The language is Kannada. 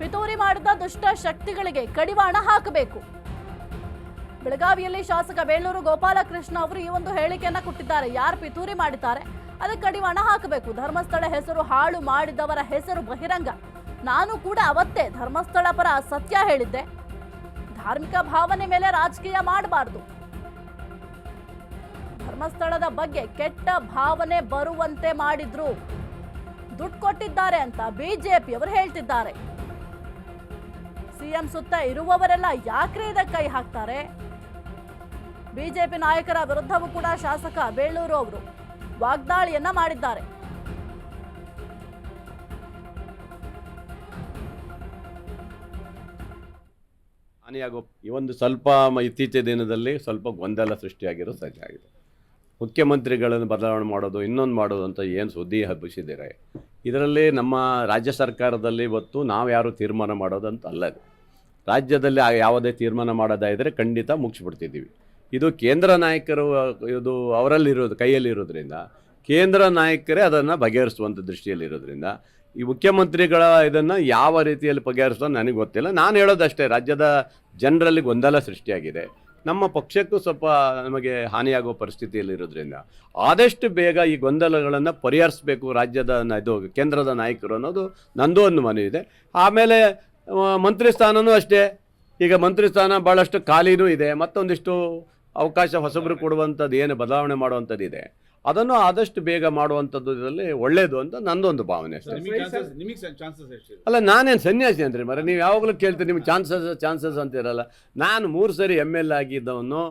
ಪಿತೂರಿ ಮಾಡಿದ ದುಷ್ಟ ಶಕ್ತಿಗಳಿಗೆ ಕಡಿವಾಣ ಹಾಕಬೇಕು. ಬೆಳಗಾವಿಯಲ್ಲಿ ಶಾಸಕ ಬೇಳೂರು ಗೋಪಾಲಕೃಷ್ಣ ಅವರು ಈ ಒಂದು ಹೇಳಿಕೆಯನ್ನ ಕೊಟ್ಟಿದ್ದಾರೆ. ಯಾರು ಪಿತೂರಿ ಮಾಡಿದ್ದಾರೆ, ಅದಕ್ಕೆ ಕಡಿವಾಣ ಹಾಕಬೇಕು. ಧರ್ಮಸ್ಥಳ ಹೆಸರು ಹಾಳು ಮಾಡಿದವರ ಹೆಸರು ಬಹಿರಂಗ. ನಾನು ಕೂಡ ಅವತ್ತೇ ಧರ್ಮಸ್ಥಳ ಪರ ಸತ್ಯ ಹೇಳಿದ್ದೆ. ಧಾರ್ಮಿಕ ಭಾವನೆ ಮೇಲೆ ರಾಜಕೀಯ ಮಾಡಬಾರ್ದು. ಧರ್ಮಸ್ಥಳದ ಬಗ್ಗೆ ಕೆಟ್ಟ ಭಾವನೆ ಬರುವಂತೆ ಮಾಡಿದ್ರು. ದುಡ್ಡು ಕೊಟ್ಟಿದ್ದಾರೆ ಅಂತ ಬಿಜೆಪಿ ಅವರು ಹೇಳ್ತಿದ್ದಾರೆ. ಸಿಎಂ ಸುತ್ತ ಇರುವವರೆಲ್ಲ ಯಾಕ್ರೆ ಇದಕ್ಕೆ ಕೈ ಹಾಕ್ತಾರೆ? ಬಿಜೆಪಿ ನಾಯಕರ ವಿರುದ್ಧವೂ ಕೂಡ ಶಾಸಕ ಬೇಳೂರು ಅವರು ವಾಗ್ದಾಳಿಯನ್ನ ಮಾಡಿದ್ದಾರೆ. ಹಾನಿಯಾಗೋ ಈ ಒಂದು ಸ್ವಲ್ಪ ಇತ್ತೀಚಿನ ದಿನದಲ್ಲಿ ಸ್ವಲ್ಪ ಗೊಂದಲ ಸೃಷ್ಟಿಯಾಗಿರೋ ಸಹಜ ಆಗಿದೆ. ಮುಖ್ಯಮಂತ್ರಿಗಳನ್ನು ಬದಲಾವಣೆ ಮಾಡೋದು, ಇನ್ನೊಂದು ಮಾಡೋದು ಅಂತ ಏನು ಸುದ್ದಿ ಹಬ್ಬಿಸಿದ್ದೀರಾ? ಇದರಲ್ಲಿ ನಮ್ಮ ರಾಜ್ಯ ಸರ್ಕಾರದಲ್ಲಿ ಇವತ್ತು ನಾವು ಯಾರು ತೀರ್ಮಾನ ಮಾಡೋದಂತ ಅಲ್ಲ ರಾಜ್ಯದಲ್ಲಿ ಯಾವುದೇ ತೀರ್ಮಾನ ಮಾಡೋದಾದರೆ ಖಂಡಿತ ಮುಗಿಸ್ಬಿಡ್ತಿದ್ದೀವಿ. ಇದು ಕೇಂದ್ರ ನಾಯಕರು, ಇದು ಅವರಲ್ಲಿರೋದು, ಕೈಯಲ್ಲಿರೋದ್ರಿಂದ, ಕೇಂದ್ರ ನಾಯಕರೇ ಅದನ್ನು ಬಗೆಹರಿಸುವಂಥ ದೃಷ್ಟಿಯಲ್ಲಿರೋದ್ರಿಂದ, ಈ ಮುಖ್ಯಮಂತ್ರಿಗಳ ಇದನ್ನು ಯಾವ ರೀತಿಯಲ್ಲಿ ಬಗೆಹರಿಸೋದು ನನಗೆ ಗೊತ್ತಿಲ್ಲ. ನಾನು ಹೇಳೋದಷ್ಟೇ, ರಾಜ್ಯದ ಜನರಲ್ಲಿ ಗೊಂದಲ ಸೃಷ್ಟಿಯಾಗಿದೆ. ನಮ್ಮ ಪಕ್ಷಕ್ಕೂ ಸ್ವಲ್ಪ ನಮಗೆ ಹಾನಿಯಾಗುವ ಪರಿಸ್ಥಿತಿಯಲ್ಲಿರೋದ್ರಿಂದ, ಆದಷ್ಟು ಬೇಗ ಈ ಗೊಂದಲಗಳನ್ನು ಪರಿಹರಿಸಬೇಕು ರಾಜ್ಯದ ಇದು, ಕೇಂದ್ರದ ನಾಯಕರು ಅನ್ನೋದು ನಂದು ಒಂದು ಮನವಿ ಇದೆ ಆಮೇಲೆ ಮಂತ್ರಿ ಸ್ಥಾನವೂ ಅಷ್ಟೇ. ಈಗ ಮಂತ್ರಿ ಸ್ಥಾನ ಭಾಳಷ್ಟು ಖಾಲಿನೂ ಇದೆ. ಮತ್ತೊಂದಿಷ್ಟು ಅವಕಾಶ ಹೊಸಬರು ಕೊಡುವಂಥದ್ದು ಏನು ಬದಲಾವಣೆ ಮಾಡುವಂಥದ್ದು ಇದೆ ಅದನ್ನು ಆದಷ್ಟು ಬೇಗ ಮಾಡುವಂಥದ್ದು ಇದರಲ್ಲಿ ಒಳ್ಳೆಯದು ಅಂತ ನಂದೊಂದು ಭಾವನೆ ಅಷ್ಟೇ. ಅಲ್ಲ ನಾನೇನು ಸನ್ಯಾಸಿ ಅಂದ್ರಿ ಮರ ನೀವು ಯಾವಾಗಲೂ ಕೇಳ್ತೀರಿ ನಿಮ್ಗೆ ಚಾನ್ಸಸ್ ಚಾನ್ಸಸ್ ಅಂತಿರಲ್ಲ. ನಾನು ಮೂರು ಸರಿ ಎಂ ಎಲ್ ಆಗಿದ್ದವನು